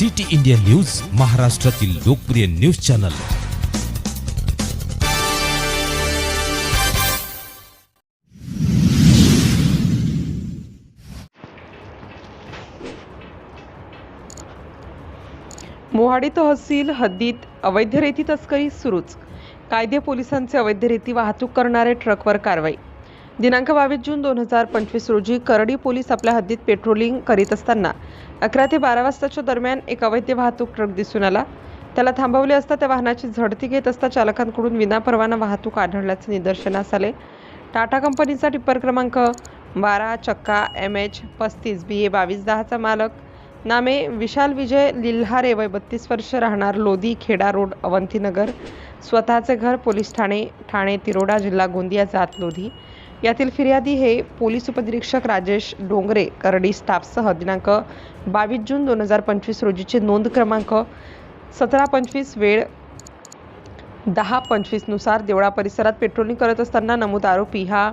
City India news महाराष्ट्रातील लोकप्रिय news channel. Mohadi तहसील हद्दीत अवैध रेती तस्करी सुरूच. कायदे पोलिसांचे अवैध रेती वाहतूक करणारे ट्रकवर कारवाई. दिनांक बावीस जून दोन हजार पंचवीस रोजी करडी पोलीस आपल्या हद्दीत पेट्रोलिंग करीत असताना अकरा ते बारा वाजताच्या दरम्यान एक अवैध वाहतूक ट्रक दिसून आला. त्याला थांबवले असता त्या वाहनाची झडती घेत असता चालकांकडून विनापरवाना वाहतूक आढळल्याचे निदर्शनास आले. टाटा कंपनीचा टिप्पर क्रमांक बारा चक्का एम एच पस्तीस बी ए बावीस दहाचा मालक. नामे विशाल विजय लिल्हारे वय बत्तीस वर्ष राहणार लोधी खेडा रोड अवंतीनगर. स्वतःचे घर पोलीस ठाणे ठाणे तिरोडा जिल्हा गोंदिया जात लोधी. यातील फिर्यादी हे पोलीस उपनिरीक्षक राजेश डोंगरे करडी स्टाफसह दिनांक बावीस जून दोन हजार पंचवीस रोजीचे नोंद क्रमांक सतरा पंचवीस वेळ दहा पंचवीसनुसार देवळा परिसरात पेट्रोलिंग करत असताना नमूद आरोपी हा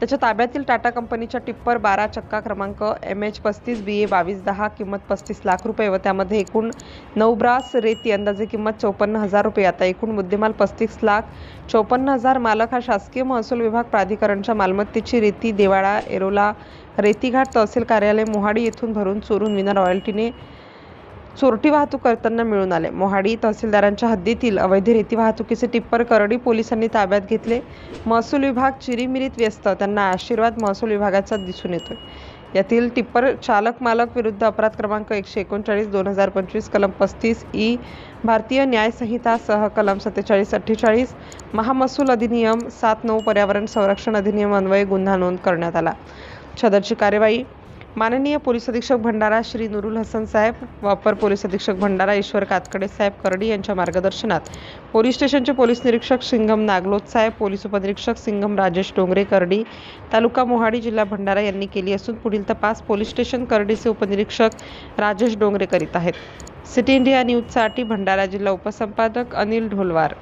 त्याच्या ताब्यातील टाटा कंपनीच्या टिप्पर बारा चक्का क्रमांक एम एच पस्तीस बी ए बावीस दहा किंमत पस्तीस लाख रुपये व त्यामध्ये एकूण नऊ ब्रास रेती अंदाजे किंमत चौपन्न हजार रुपये. आता एकूण मुद्देमाल पस्तीस लाख चौपन्न हजार मालक हा शासकीय महसूल विभाग प्राधिकरणच्या मालमत्तेची रेती देवाळा एरोला रेतीघाट तहसील कार्यालय मोहाडी येथून भरून चोरून विना रॉयल्टीने चोरटी वाहतूक करताना मिळून आले. मोहाडी तहसीलदारांच्या हद्दीतील अवैध रेती वाहतुकीचे टिप्पर करडी पोलिसांनी ताब्यात घेतले. महसूल विभाग चिरीमिरीत व्यस्त. त्यांना आशीर्वाद महसूल विभागाचा दिसून येतोय. यातील टिप्पर चालक मालक विरुद्ध अपराध क्रमांक एकशे एकोणचाळीस दोन हजार पंचवीस कलम पस्तीस ई भारतीय न्याय संहिता सह कलम सत्तेचाळीस अठ्ठेचाळीस महामहसूल अधिनियम सात नऊ पर्यावरण संरक्षण अधिनियम अन्वये गुन्हा नोंद करण्यात आला. सदरची कार्यवाही माननीय पोलीस अधीक्षक भंडारा श्री नुरुल हसन साहेब व अपर पोलीस अधीक्षक भंडारा ईश्वर कातकडे साहेब करडी यांच्या मार्गदर्शनात. पोलीस स्टेशनचे पोलीस निरीक्षक सिंगम नागलोत साहेब पोलीस उपनिरीक्षक सिंगम राजेश डोंगरे करडी तालुका मोहाडी जिल्हा भंडारा यांनी केली असून पुढील तपास पोलीस स्टेशन करडीचे उपनिरीक्षक राजेश डोंगरे करीत आहेत. सिटी इंडिया न्यूजसाठी भंडारा जिल्हा उपसंपादक अनिल ढोलवार.